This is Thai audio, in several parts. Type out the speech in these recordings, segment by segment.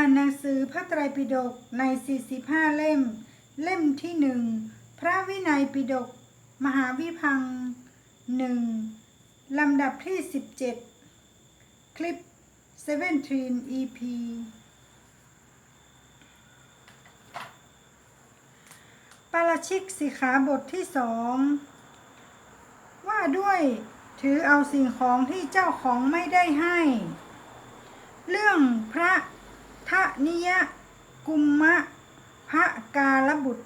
านหนังสือพระไตรปิฎกใน 45 เล่ม เล่มที่หนึ่งพระวินัยปิฎกมหาวิพังหนึ่งลำดับที่ 17 คลิป 17 EP ปาราชิกสิขาบทที่สองว่าด้วยถือเอาสิ่งของที่เจ้าของไม่ได้ให้ เรื่องพระ ทะนิยะ กุมมะพระกาลบุตร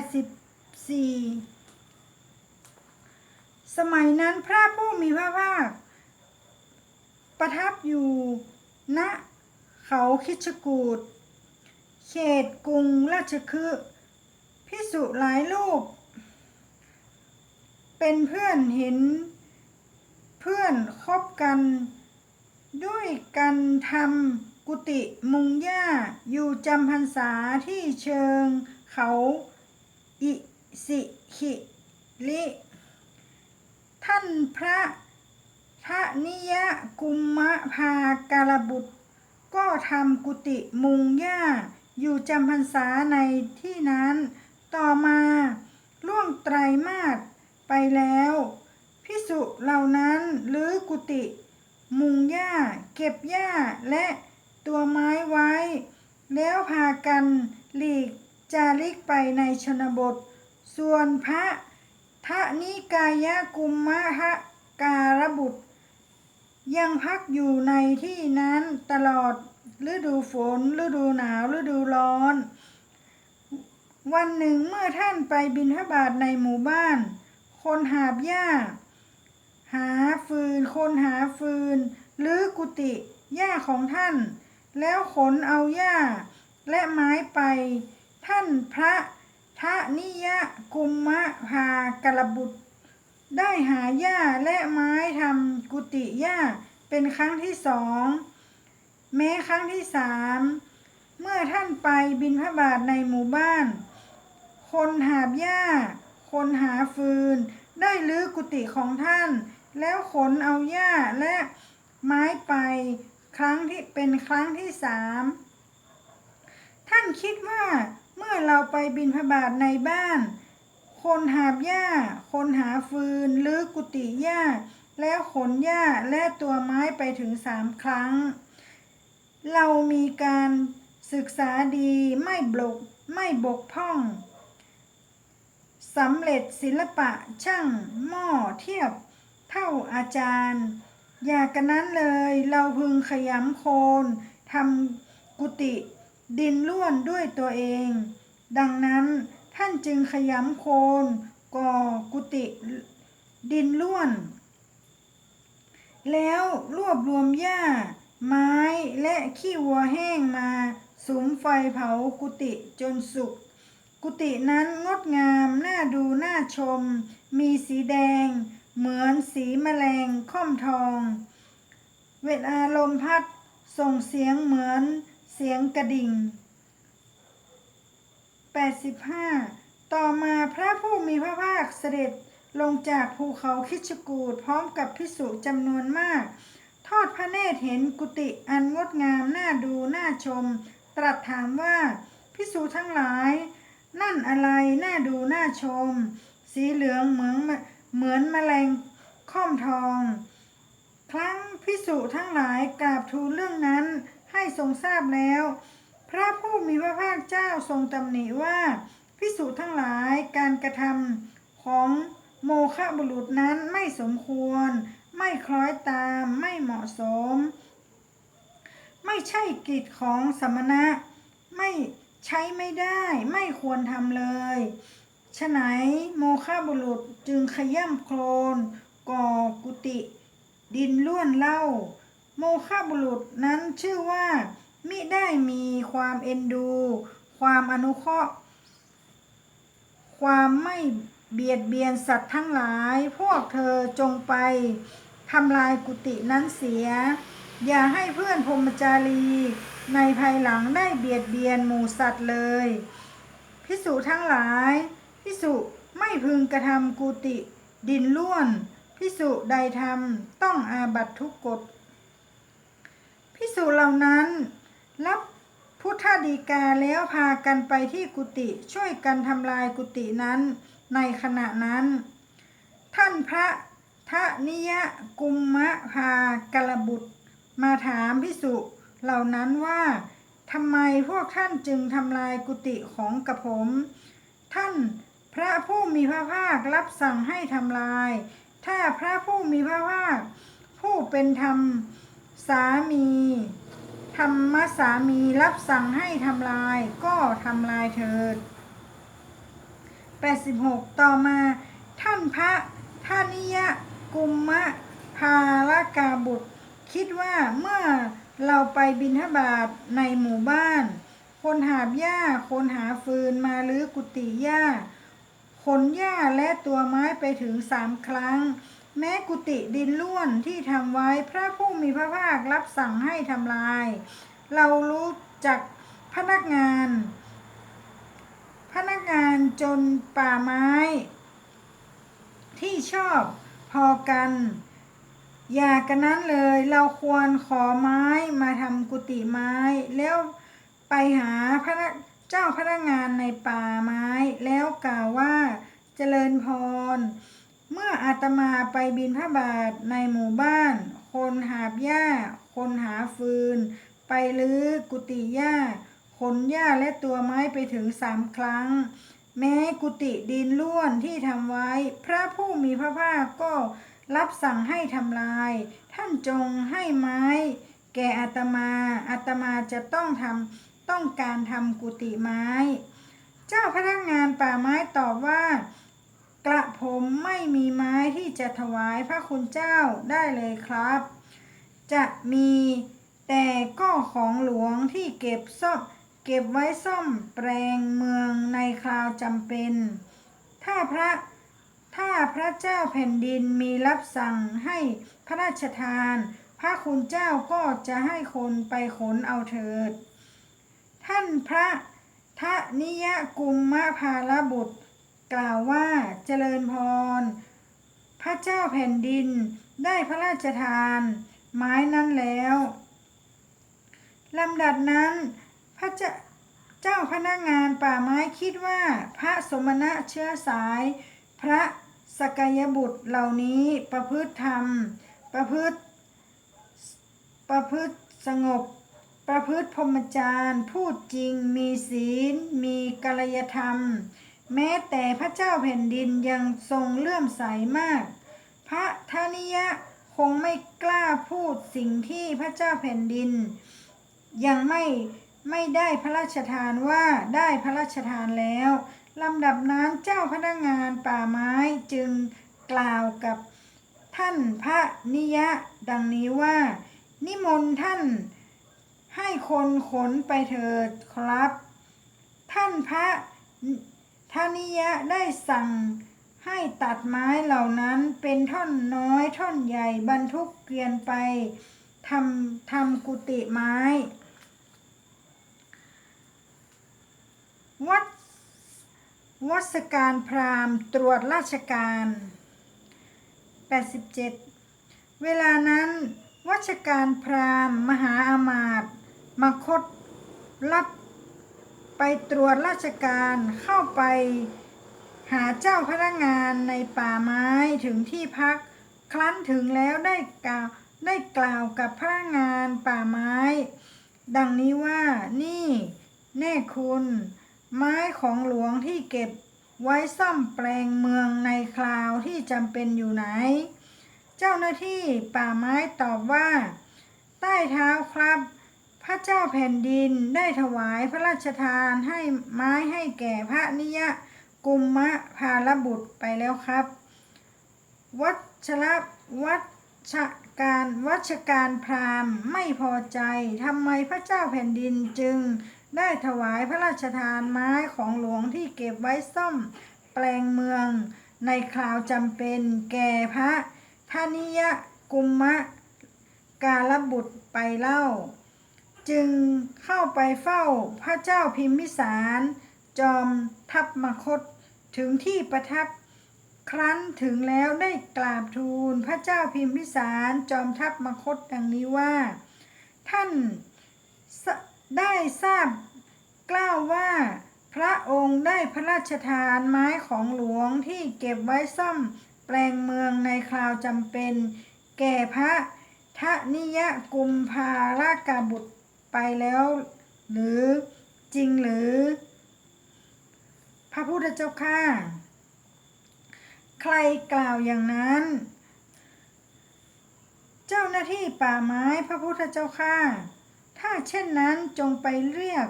84สมัยนั้นพระผู้มีพระภาค ประทับอยู่ณเขาคิชกูดเขตกรุงราชคฤห์พิสุหลายรูป เป็นเพื่อนเห็นเพื่อนคบกัน ด้วยกันทำกุฏิมุงหญ้าอยู่จำพรรษาที่เชิงเขาอิสิขิลิ ท่านพระทะนิยะกุมมะพาการบุตร ก็ทำกุฏิมุงหญ้าอยู่จำพรรษาในที่นั้น ต่อมาล่วงไตรมาสไปแล้ว พิสุเหล่านั้นลือกุฏิ มุงหญ้า เก็บหญ้าและตัวไม้ไว้ แล้วพากันหลีกจาริกไปในชนบท ส่วนพระทะนิกายกุมมะหะการบุตร ยังพักอยู่ในที่นั้นตลอดฤดูฝน ฤดูหนาว ฤดูร้อน วันหนึ่งเมื่อท่านไปบินทบาทในหมู่บ้าน คนหาบหญ้า หาฟืน คนหาฟืน หรือกุฏิหญ้าของท่าน แล้วขนเอาหญ้า และไม้ไป ท่านพระทะนิยะกุมมะพากระบุตร ได้หาหญ้าและไม้ทำกุฏิหญ้าเป็นครั้งที่สองแม้ครั้งที่สามเมื่อท่านไปบินพระบาทในหมู่บ้าน คนหาบหญ้า คนหาฟืน ได้ลื้อกุฏิของท่าน แล้วขนเอาหญ้าและไม้ไป ครั้งที่เป็นครั้งที่สามท่านคิดว่าเมื่อเราไปบินพระบาทในบ้าน คนหาบหญ้า คนหาฟืนลื้อกุฏิหญ้า แล้วขนหญ้าและตัวไม้ไปถึงสามครั้ง เรามีการศึกษาดีไม่บกไม่บกพร่องสำเร็จศิลปะช่างหม้อเทียบ เท่าอาจารย์ อย่ากันนั้นเลยเราพึงขยำโคนทำกุฏิดินล้วนด้วยตัวเอง ดังนั้นท่านจึงขยำโคนก่อกุฏิดินล้วน แล้วรวบรวมหญ้า ไม้และขี้วัวแห้งมาสุมไฟเผากุฏิจนสุก กุฏินั้นงดงามน่าดูน่าชม มีสีแดง เหมือนสีแมลงค่อมทอง เวลาลมพัดส่งเสียงเหมือนเสียงกระดิ่ง 85 ต่อมาพระผู้มีพระภาคเสด็จลงจากภูเขาคิชกูดพร้อมกับพิสุจำนวนมาก ทอดพระเนตรเห็นกุฏิอันงดงามน่าดูน่าชม ตรัสถามว่าพิสุทั้งหลาย นั่นอะไรน่าดูน่าชม สีเหลืองเหมือน เหมือนแมลงค่อมทอง ครั้งพิสุทั้งหลายกราบทูลเรื่องนั้นให้ทรงทราบแล้ว พระผู้มีพระภาคเจ้าทรงตำหนิว่าพิสุทั้งหลายการกระทำของโมฆะบุรุษนั้นไม่สมควร ไม่คล้อยตามไม่เหมาะสม ไม่ใช่กิจของสมณะ ไม่ใช้ไม่ได้ ไม่ควรทำเลย ฉะไหนโมฆะบุรุษจึงขย่ำโคลนก่อกุฏิดินล้วนเล่า โมฆะบุรุษนั้นชื่อว่า มิได้มีความเอ็นดู ความอนุเคราะห์ ความไม่เบียดเบียนสัตว์ทั้งหลาย พวกเธอจงไปทำลายกุฏินั้นเสีย อย่าให้เพื่อนพรมจารี ในภายหลังได้เบียดเบียนหมูสัตว์เลย พิสุทั้งหลาย พิสุไม่พึงกระทำกุฏิดินล้วนพิสุใดทำต้องอาบัตทุกกฎพิสุเหล่านั้น รับพุทธดีกาแล้วพากันไปที่กุฏิช่วยกันทำลายกุฏินั้นในขณะนั้น ท่านพระทะนิยะกุมมะพากลบุตร มาถามพิสุเหล่านั้นว่าทำไมพวกท่านจึงทำลายกุฏิของกระผม ท่าน ระผู้มีพระภาครับสั่งให้ทำลาย ถ้าพระผู้มีพระภาค ผู้เป็นธรรมสามีธรรมสามีรับสั่งให้ทำลาย ก็ทำลายเถิด 86 ต่อมาท่านพระท่านิยะกุมมะภาลกาบุตร คิดว่าเมื่อเราไปบิณฑบาตในหมู่บ้าน คนหาบหญ้าคนหาฟืนมาลื้อกุฏิหญ้า ขนหญ้าและตัวไม้ไปถึงสามครั้ง แม้กุฏิดินล้วนที่ทำไว้พระผู้มีพระภาครับสั่งให้ทำลาย เรารู้จักพนักงาน พนักงานจนป่าไม้ ที่ชอบพอกัน อย่ากันนั้นเลยเราควรขอไม้มาทำกุฏิไม้แล้วไปหาพระ เจ้าพนักงานในป่าไม้ แล้วกล่าวว่าเจริญพร เมื่ออาตมาไปบินพระบาทในหมู่บ้าน คนหาบหญ้า คนหาฟืน ไปลื้อกุฏิหญ้า ขนหญ้าและตัวไม้ไปถึงสามครั้ง แม้กุฏิดินล้วนที่ทำไว้ พระผู้มีพระภาคก็รับสั่งให้ทำลาย ท่านจงให้ไม้ แก่อาตมาอาตมาจะต้องทำ ต้องการทำกุฏิไม้ เจ้าพนักงานป่าไม้ตอบว่า กระผมไม่มีไม้ที่จะถวายพระคุณเจ้าได้เลยครับ จะมีแต่ก็ของหลวงที่เก็บซ่อมเก็บไว้ซ่อมแปลงเมืองในคราวจำเป็น ถ้าพระถ้าพระเจ้าแผ่นดินมีรับสั่งให้พระราชทาน พระคุณเจ้าก็จะให้คนไปขนเอาเถิด ท่านพระทะนิยกุมมะภาลบุตร กล่าวว่าเจริญพร พระเจ้าแผ่นดินได้พระราชทาน ไม้นั้นแล้วลำดับนั้นพระเจ้าเจ้าพนักงานป่าไม้คิดว่าพระสมณะเชื้อสาย พระสกยบุตรเหล่านี้ประพฤติธรรม ประพฤติ ประพฤติสงบ ประพฤติพรหมจรรย์ พูดจริง มีศีล มีกัลยธรรม แม้แต่พระเจ้าแผ่นดินยังทรงเลื่อมใสมาก พระธนิยะคงไม่กล้าพูดสิ่งที่พระเจ้าแผ่นดิน ยังไม่ไม่ได้พระราชทานว่าได้พระราชทานแล้วลำดับนั้นเจ้าพนักงานป่าไม้จึงกล่าวกับท่านพระนิยะ ดังนี้ว่า นิมนต์ท่าน ให้คนขนไปเถิดครับ ท่านพระทานิยะได้สั่งให้ตัดไม้เหล่านั้นเป็นท่อนน้อยท่อนใหญ่บรรทุกเกวียนไปทำทำกุฏิไม้ วัดวัสการพราหมณ์ตรวจราชการ 87 เวลานั้นวัชการพราหมณ์มหาอามาตย์ มคตรับไปตรวจราชการเข้าไปหาเจ้าพนักงานในป่าไม้ถึงที่พัก ครั้นถึงแล้วได้กล่าวได้กล่าวกับพนักงานป่าไม้ ดังนี้ว่านี่ แน่คุณ ไม้ของหลวงที่เก็บไว้ซ่อมแปลงเมืองในคราวที่จำเป็นอยู่ไหน เจ้าหน้าที่ป่าไม้ตอบว่า ใต้เท้าครับ เจ้าแผ่นดินได้ถวายพระราชทานให้ไม้ให้แก่พระนิยะกุมมะพาลบุตรไปแล้วครับ วัชรวัชการวัชการพราหมณ์ไม่พอใจทำไมพระเจ้าแผ่นดินจึงได้ถวายพระราชทานไม้ของหลวงที่เก็บไว้ซ่อมแปลงเมืองในคราวจำเป็นแก่พระทานิยะกุมมะกาลบุตรไปเล่า จึงเข้าไปเฝ้าพระเจ้าพิมพิสาร จอมทัพมคตถึงที่ประทับครั้นถึงแล้วได้กราบทูลพระเจ้าพิมพิสารจอมทัพมคตดังนี้ว่า ท่านได้ทราบกล่าวว่า พระองค์ได้พระราชทานไม้ของหลวงที่เก็บไว้ซ่อมแปลงเมืองในคราวจำเป็น แก่พระทนิยกุมภาลากาบุตร ไปแล้ว หรือจริงหรือ พระพุทธเจ้าข้าใครกล่าวอย่างนั้น เจ้าหน้าที่ป่าไม้พระพุทธเจ้าข้าถ้าเช่นนั้นจงไปเรียก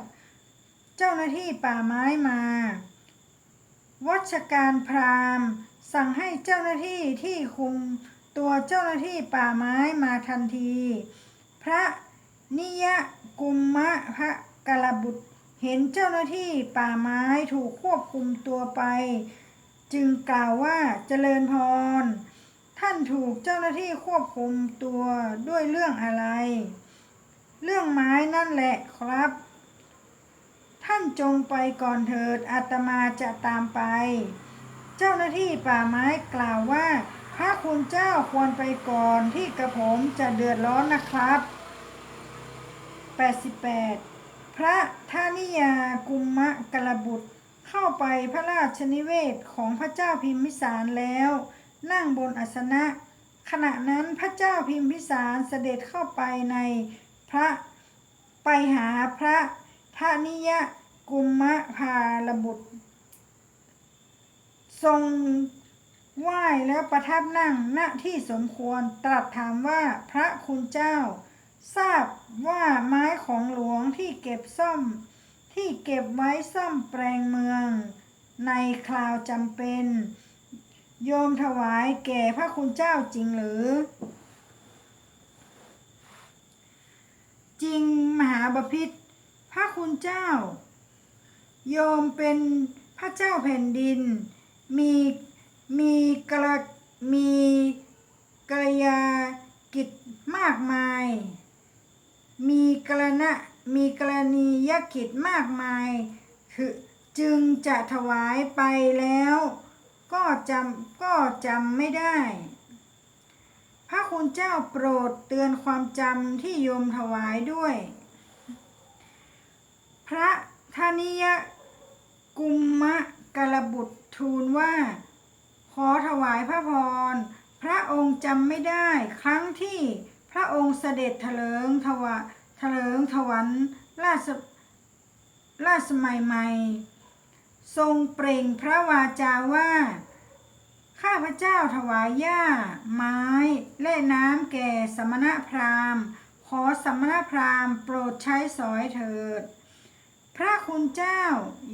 เจ้าหน้าที่ป่าไม้มา วัชการพราหมณ์ สั่งให้เจ้าหน้าที่ที่คุมตัวเจ้าหน้าที่ป่าไม้มาทันที พระ นิยกุมมะพระกลบุตร เห็นเจ้าหน้าที่ป่าไม้ถูกควบคุมตัวไป จึงกล่าวว่าเจริญพร ท่านถูกเจ้าหน้าที่ควบคุมตัวด้วยเรื่องอะไร เรื่องไม้นั่นแหละครับ ท่านจงไปก่อนเถิดอาตมาจะตามไป เจ้าหน้าที่ป่าไม้กล่าวว่าพระคุณเจ้าควรไปก่อนที่กระผมจะเดือดร้อนนะครับ 88 พระธานิยากุมมะกลบุตร เข้าไปพระราชนิเวศของพระเจ้าพิมพิสารแล้ว นั่งบนอาสนะ ขณะนั้นพระเจ้าพิมพิสารเสด็จเข้าไปในพระไปหาพระธานิยกุมมะพาลบุตร ทรงไหว้แล้วประทับนั่งณที่สมควรตรัสถามว่าพระคุณเจ้า ทราบว่าไม้ของหลวงที่เก็บซ่อม ที่เก็บไว้ซ่อมแปลงเมือง ในคราวจำเป็น โยมถวายแก่พระคุณเจ้าจริงหรือ จริงมหาบพิตรพระคุณเจ้า โยมเป็นพระเจ้าแผ่นดิน มีมีกระมีกระยากิจมากมาย มีกรณะมีกรณียกิจมากมายคือจึงจะถวายไปแล้ว ก็จำก็จำไม่ได้ พระคุณเจ้าโปรดเตือนความจำที่โยมถวายด้วย พระธนิยกุมมะกลบุตรทูลว่า ขอถวายพระพร พระองค์จำไม่ได้ครั้งที่ พระองค์เสด็จเถลิงถวะเถลิงถวันราชราชสมัยใหม่ ทรงเปล่งพระวาจาว่า ข้าพระเจ้าถวายหญ้า ไม้ และน้ำแก่สมณพราหมณ์ ขอสมณพราหมณ์โปรดใช้สอยเถิด พระคุณเจ้า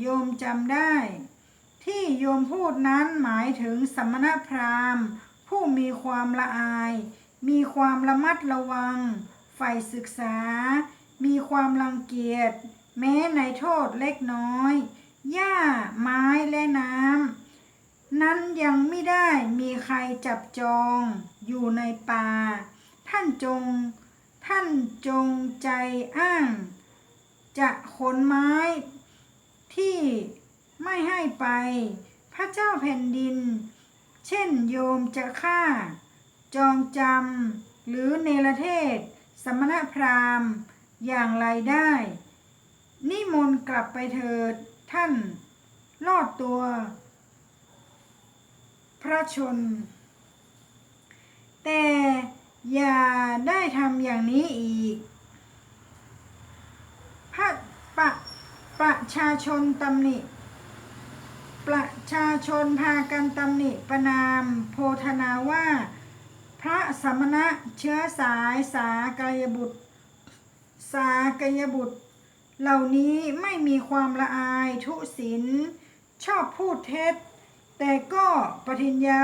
โยมจำได้ ที่โยมพูดนั้นหมายถึงสมณพราหมณ์ ผู้มีความละอาย มีความระมัดระวัง ใฝ่ศึกษา มีความรังเกียจ แม้ในโทษเล็กน้อย หญ้า ไม้และน้ำ นั้นยังไม่ได้มีใครจับจองอยู่ในป่า ท่านจง ท่านจงใจอ้าง จะขนไม้ที่ไม่ให้ไป พระเจ้าแผ่นดิน เช่นโยมจะฆ่า จองจำหรือเนรเทศ สมณพราหมณ์อย่างไรได้ นิมนต์กลับไปเถิดท่านรอดตัว พระชน แต่อย่าได้ทำอย่างนี้อีก พระปะประชาชนตำหนิ ประชาชนพากันตำหนิประนามโพธนาว่า ระสมณะเชื้อสายสากายบุตร สากายบุตร เหล่านี้ไม่มีความละอายทุศิลชอบพูดเท็จ แต่ก็ปฏิญญา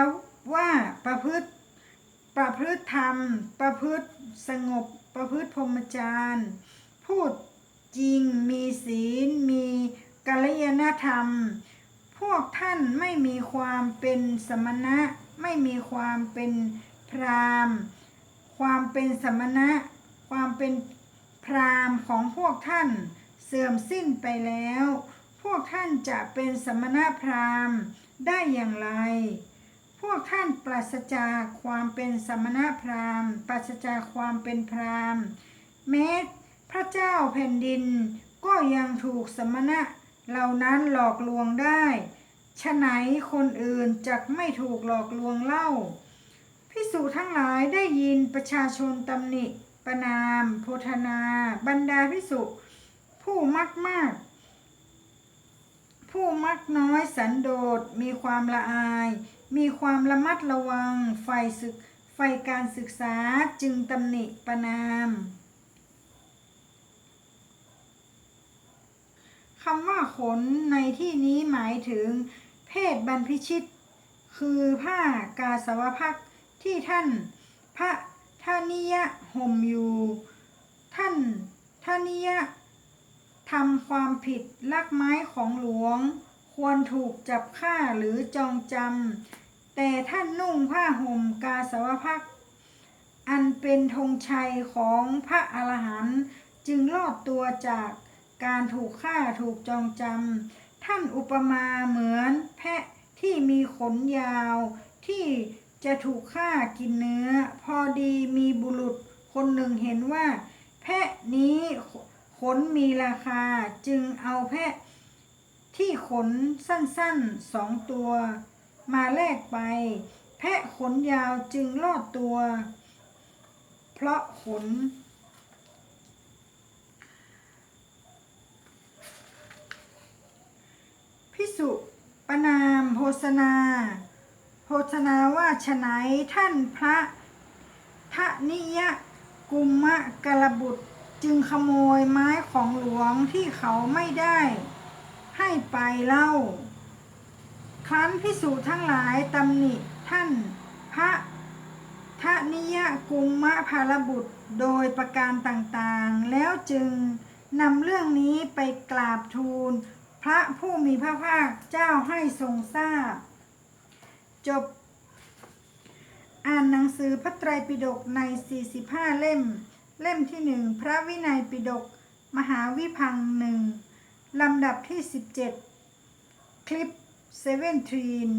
ว่าประพฤติ ประพฤติธรรม ประพฤติสงบ ประพฤติพรหมจรรย์พูดจริงมีศีล มีกัลยาณธรรม พวกท่านไม่มีความเป็นสมณะ ไม่มีความเป็น พราหมณ์ ความเป็นสมณะ ความเป็นพราหมณ์ของพวกท่านเสื่อมสิ้นไปแล้ว พวกท่านจะเป็นสมณะพราหมณ์ได้อย่างไร พวกท่านปราศจากความเป็นสมณะพราหมณ์ ปราศจากความเป็นพราหมณ์แม้พระเจ้าแผ่นดินก็ยังถูกสมณะเหล่านั้นหลอกลวงได้ ฉะไหนคนอื่นจักไม่ถูกหลอกลวงเล่า พิสูทั้งหลายได้ยินประชาชนตำหนิ ประนาม โพธนา บรรดาพิสุผู้มักมาก ผู้มักน้อยสันโดษมีความละอาย มีความระมัดระวังไฟศึกไฟการศึกษาจึงตำหนิประนามคำว่าขนในที่นี้หมายถึงเพศบรรพชิต คือผ้ากาสาวพัก ที่ท่านพระทานิยะห่มอยู่ ท่านทานิยะทำความผิดลักไม้ของหลวง ควรถูกจับฆ่าหรือจองจำแต่ท่านนุ่งผ้าห่มกาสาวพักอันเป็นธงชัยของพระอรหันต์จึงรอดตัวจากการถูกฆ่าถูกจองจำท่านอุปมาเหมือนแพะที่มีขนยาวที่ จะถูกฆ่ากินเนื้อ พอดีมีบุรุษคนหนึ่งเห็นว่า แพะนี้ขนมีราคาจึงเอาแพะที่ขนสั้นๆสองตัว มาแลกไป แพะขนยาวจึงรอดตัว เพราะขน พิสุปนามโภษณา โภชนาว่าฉไนท่านพระทะนิยะกุมมะกะลบุตรจึงขโมยไม้ของหลวงที่เขาไม่ได้ ให้ไปเล่า ครั้นพิสูจทั้งหลายตำหนิท่านพระทะนิยะกุมมะภารบุตรโดยประการต่างๆ แล้วจึงนำเรื่องนี้ไปกราบทูล พระผู้มีพระภาคเจ้าให้ทรงทราบ จบ อ่านหนังสือพระไตรปิฎกใน 45 เล่ม เล่มที่หนึ่งพระวินัยปิฎกมหาวิพังหนึ่งลำดับที่ 17 คลิปเซเว่นทรีน